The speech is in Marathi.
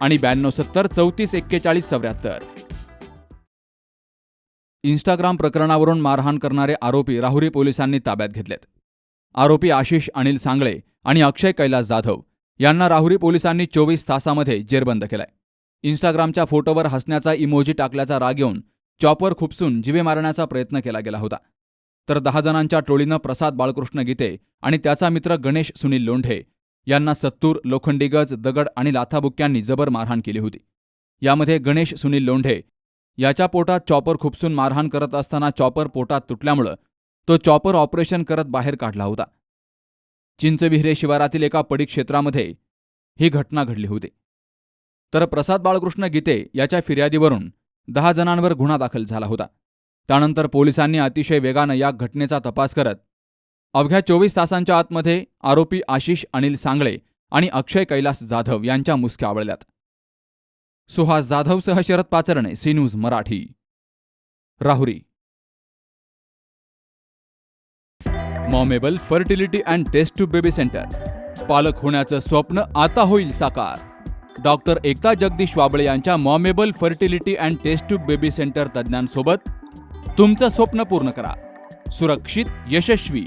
आणि ब्याण्णव सत्तर चौतीस एक्केचाळीस चौऱ्याहत्तर. इंस्टाग्राम प्रकरणावरून मारहाण करणारे आरोपी राहुरी पोलिसांनी ताब्यात घेतलेत. आरोपी आशिष अनिल सांगळे आणि अक्षय कैलास जाधव यांना राहुरी पोलिसांनी चोवीस तासामध्ये जेरबंद केलाय. इंस्टाग्रामच्या फोटोवर हसण्याचा इमोजी टाकल्याचा राग येऊन चॉपर खुपसून जिवे मारण्याचा प्रयत्न केला गेला होता. तर दहा जणांच्या टोळीनं प्रसाद बाळकृष्ण गीते आणि त्याचा मित्र गणेश सुनील लोंढे यांना सत्तूर लोखंडीगज दगड आणि लाथाबुक्यांनी जबर मारहाण केली होती. यामध्ये गणेश सुनील लोंढे याच्या पोटात चॉपर खुपसून मारहाण करत असताना चॉपर पोटात तुटल्यामुळं तो चॉपर ऑपरेशन करत बाहेर काढला होता. चिंचविहिरे शिवारातील एका पडीक्षेत्रामध्ये ही घटना घडली होती. तर प्रसाद बाळकृष्ण गीते याच्या फिर्यादीवरून दहा जणांवर गुन्हा दाखल झाला होता. त्यानंतर पोलिसांनी अतिशय वेगानं या घटनेचा तपास करत अवघ्या चोवीस तासांच्या आतमध्ये आरोपी आशिष अनिल सांगळे आणि अक्षय कैलास जाधव यांच्या मुसक्या आवळल्यात. Suhas जाधवसह Sharad Pacharne C News Marathi. Rahuri. Momable fertility and test tube baby centre. पालक होण्याचं स्वप्न आता होईल साकार. डॉक्टर एकता जगदीश वाबळे यांच्या Momable fertility and test tube baby centre तज्ज्ञांसोबत तुमचं स्वप्न पूर्ण करा. सुरक्षित यशस्वी